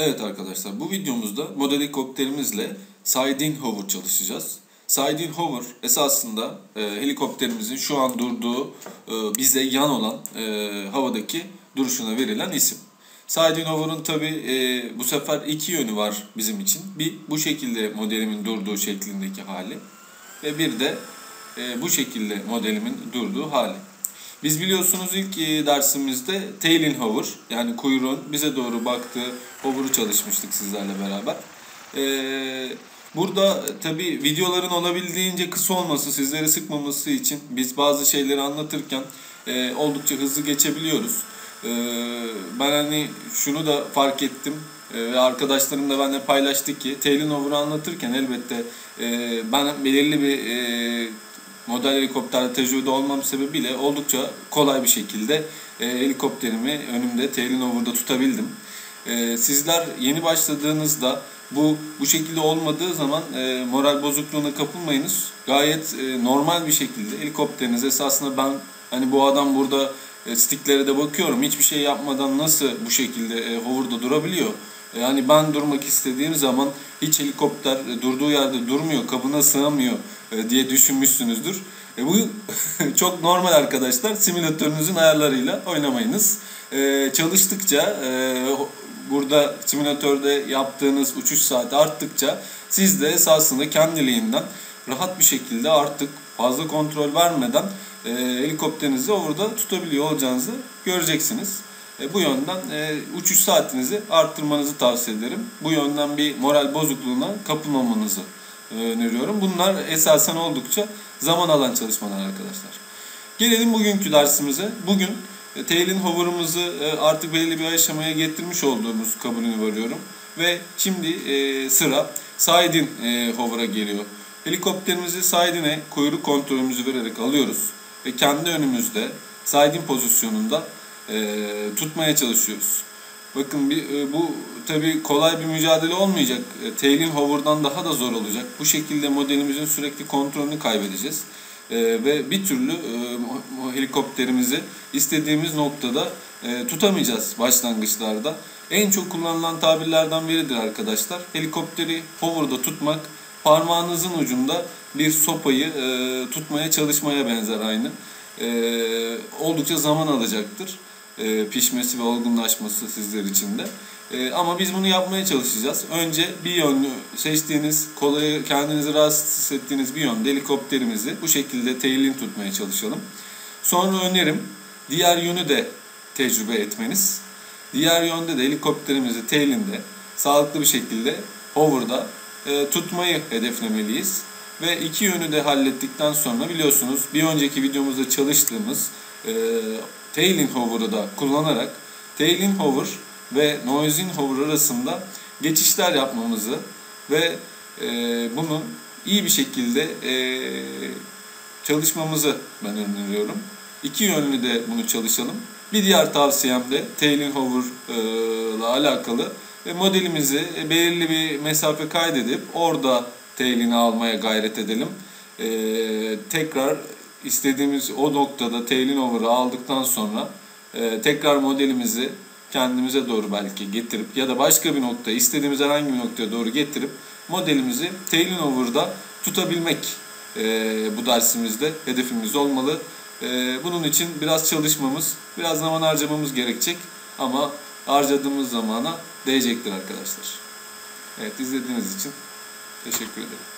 Evet arkadaşlar bu videomuzda model helikopterimizle Siding Hover çalışacağız. Siding Hover esasında e, helikopterimizin şu an durduğu e, bize yan olan e, havadaki duruşuna verilen isim. Siding Hover'ın tabi e, bu sefer iki yönü var bizim için. Bir bu şekilde modelimin durduğu şeklindeki hali ve bir de e, bu şekilde modelimin durduğu hali. Biz biliyorsunuz ilk e, dersimizde tailin hover yani kuyruğun bize doğru baktığı hover'ı çalışmıştık sizlerle beraber. Ee, burada tabi videoların olabildiğince kısa olması, sizleri sıkmaması için biz bazı şeyleri anlatırken e, oldukça hızlı geçebiliyoruz. Ee, ben hani şunu da fark ettim e, ve arkadaşlarım da benimle paylaştı ki tailin hover'ı anlatırken elbette e, ben belirli bir e, model helikopterde tecrübede olmam sebebiyle oldukça kolay bir şekilde e, helikopterimi önümde tailin over'da tutabildim. E, sizler yeni başladığınızda bu bu şekilde olmadığı zaman e, moral bozukluğuna kapılmayınız. Gayet e, normal bir şekilde helikopteriniz esasında ben hani bu adam burada e, sticklere de bakıyorum hiçbir şey yapmadan nasıl bu şekilde e, hover'da durabiliyor. Yani ben durmak istediğim zaman hiç helikopter durduğu yerde durmuyor, kabına sığamıyor e, diye düşünmüşsünüzdür. E bu çok normal arkadaşlar. Simülatörünüzün ayarlarıyla oynamayınız. E, çalıştıkça e, burada simülatörde yaptığınız uçuş saati arttıkça siz de esasında kendiliğinden rahat bir şekilde artık fazla kontrol vermeden e, helikopterinizi orada tutabiliyor olacağınızı göreceksiniz. E, bu yönden e, uçuş saatinizi arttırmanızı tavsiye ederim. Bu yönden bir moral bozukluğuna kapılmamanızı e, öneriyorum. Bunlar esasen oldukça zaman alan çalışmalar arkadaşlar. Gelelim bugünkü dersimize. Bugün e, tail'in hover'ımızı e, artık belirli bir aşamaya getirmiş olduğumuz kabulünü varıyorum. Ve şimdi e, sıra side'in e, hover'a geliyor. Helikopterimizi side'ine kuyruk kontrolümüzü vererek alıyoruz. Ve kendi önümüzde side'in pozisyonunda e, tutmaya çalışıyoruz. Bakın bir, e, bu tabi kolay bir mücadele olmayacak. E, tail'in hover'dan daha da zor olacak. Bu şekilde modelimizin sürekli kontrolünü kaybedeceğiz. E, ve bir türlü e, helikopterimizi istediğimiz noktada e, tutamayacağız başlangıçlarda. En çok kullanılan tabirlerden biridir arkadaşlar. Helikopteri hover'da tutmak parmağınızın ucunda bir sopayı e, tutmaya çalışmaya benzer aynı. E, oldukça zaman alacaktır e, pişmesi ve olgunlaşması sizler için de. E, ama biz bunu yapmaya çalışacağız. Önce bir yönlü seçtiğiniz, kolay kendinizi rahatsız hissettiğiniz bir yönde helikopterimizi bu şekilde tail'in tutmaya çalışalım. Sonra önerim diğer yönü de tecrübe etmeniz. Diğer yönde de helikopterimizi tail'inde sağlıklı bir şekilde hover'da e, tutmayı hedeflemeliyiz. Ve iki yönü de hallettikten sonra biliyorsunuz bir önceki videomuzda çalıştığımız e, Tailin hover'ı da kullanarak Tailin hover ve Noisin hover arasında geçişler yapmamızı ve e, bunu iyi bir şekilde e, çalışmamızı ben öneriyorum. İki yönlü de bunu çalışalım. Bir diğer tavsiyem de Tailin hover ile alakalı ve modelimizi belirli bir mesafe kaydedip orada tailini almaya gayret edelim. E, tekrar istediğimiz o noktada tailin over'ı aldıktan sonra e, tekrar modelimizi kendimize doğru belki getirip ya da başka bir nokta istediğimiz herhangi bir noktaya doğru getirip modelimizi tailin over'da tutabilmek e, bu dersimizde hedefimiz olmalı. E, bunun için biraz çalışmamız, biraz zaman harcamamız gerekecek ama harcadığımız zamana değecektir arkadaşlar. Evet izlediğiniz için teşekkür ederim.